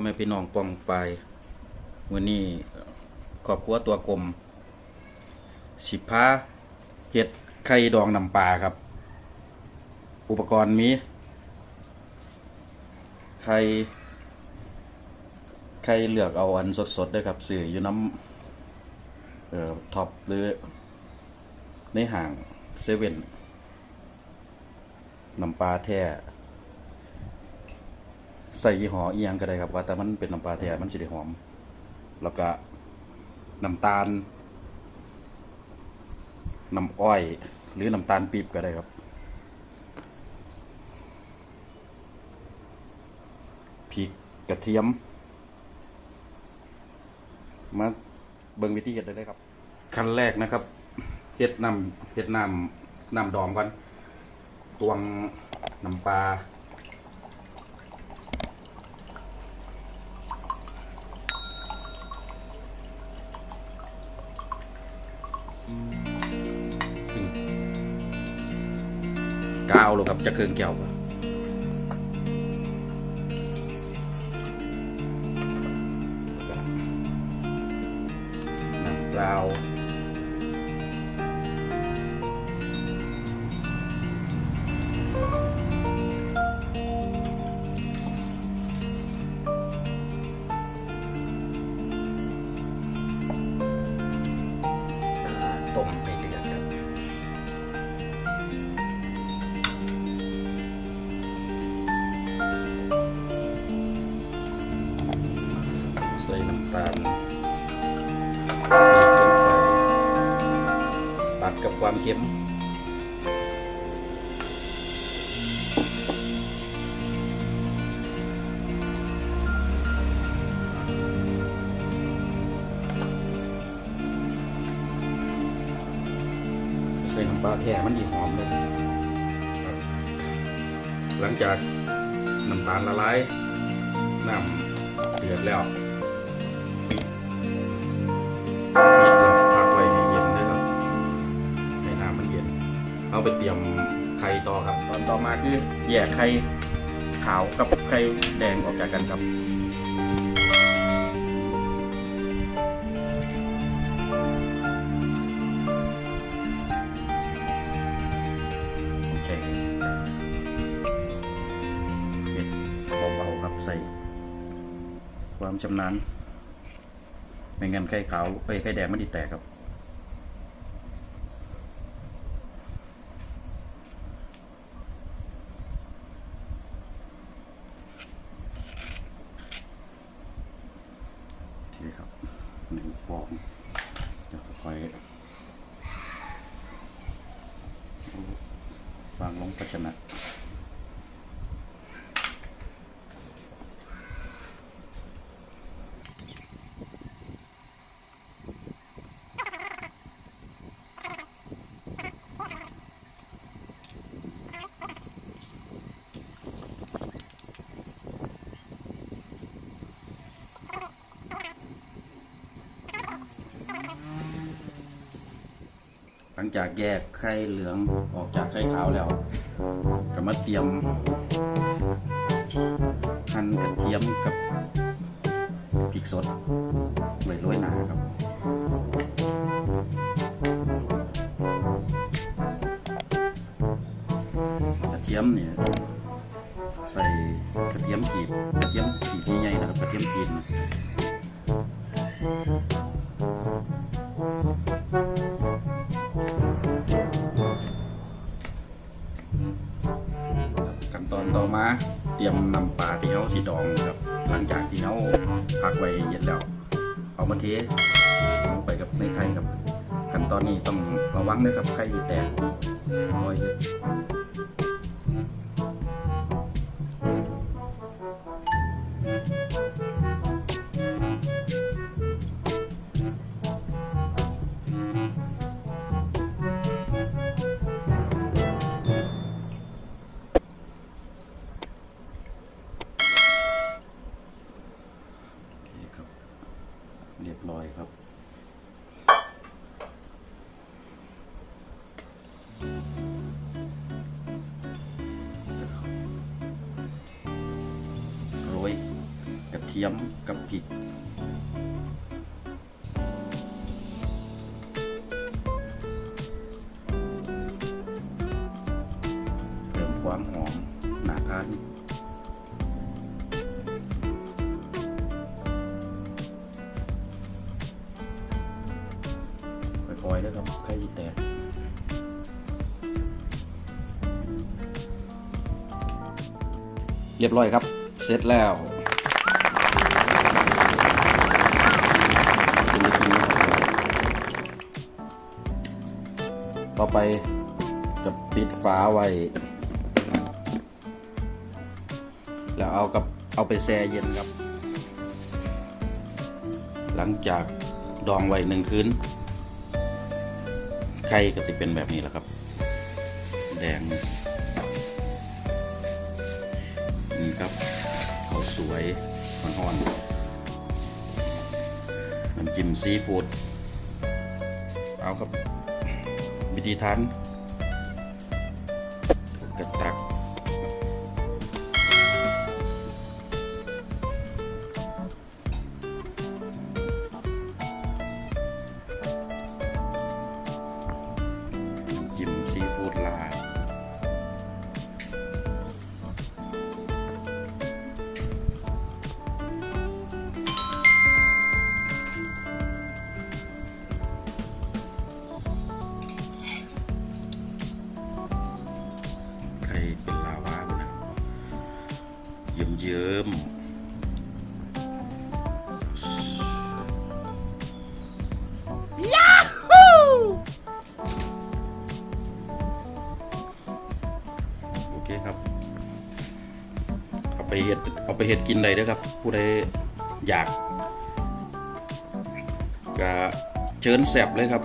พ่อแม่พี่น้องปองไปวันนี้ครอบครัวตัวกลม สิบพาเห็ดไข่ดองน้ำปลาครับ อุปกรณ์มีไข่ไข่เลือกเอาอันสดๆด้วยครับสื่ออยู่น้ำเอ่อท็อปหรือ ในห่างเซเว่นน้ำปลาแท้ ใส่ยี่ห้ออีหยังก็ได้ครับว่าแต่มันเป็นน้ำปลาแท้มันสิได้หอม แล้วก็น้ำตาลน้ำอ้อย หรือน้ำตาลปี๊บก็ได้ครับ พริกกระเทียม มาเบิ่งวิธีเฮ็ดได้เลยครับ ขั้นแรกนะครับเฮ็ดน้ำเฮ็ดน้ำน้ำดองก่อนตวงน้ำปลาาวลงครับจะเคืองแก้วน้ำเปล่า ตาลตัดกับความเค็มใส่น้ำปลาแท้มันดีหอมเลย หลังจากน้ำตาลละลาย น้ำเดือดแล้ว ปิดแล้วพักไว้ให้เย็นด้วยครับให้น้ำมันเย็นเอาไปเตรียมไข่ต่อครับ ตอนต่อมาคือแยกไข่ขาวกับไข่แดงออกจากกันครับโอเคเห็ดเบาๆครับใส่ความชำนาญ ไม่งั้นไข่ขาวเอ้ไข่แดงมันดิแตกครับโอเคครับหนึ่งฟองจะค่อยๆวางลงภาชนะ ลังจากแยกไข่เหลืองออกจากไข่ขาวแล้ว ก็มาเตรียมหั่นกระเทียมกับพริกสดไว้โรยหนาครับกระเทียมเนี่ยใส่กระเทียมกีบกระเทียมกีบใหญ่ๆนะครับกระเทียมจีน ขั้นตอนต่อมาเตรียมนำปลาที่เขาสีดองครับ หลังจากที่เขาพักไว้เย็นแล้วเอามาเทลงไปกับในไข่ครับ ขั้นตอนนี้ต้องระวังนะครับไข่แตกรอย ทียมทียมกับพริก เพิ่มความหอมหนาทานค่อยๆนะครับใกล้แตกเรียบร้อยครับ เสร็จแล้ว ต่อไปจะปิดฝาไว้ แล้วเอากับเอาไปแช่เย็นครับ หลังจากดองไว้หนึ่งคืนไข่ก็จะเป็นแบบนี้แหละครับ แดงนี่ครับเขาสวยมันอ่อนๆน้ำจิ้มซีฟู้ดเอากับ วิธีทันกระตัก เป็นลาวาเลยนะเยิ้มเยิ้มโอเคครับ เอาไปเห็ดเอาไปเห็ดกินได้ด้อครับ ผู้ใดอยากก็เชิญแสบเลยครับ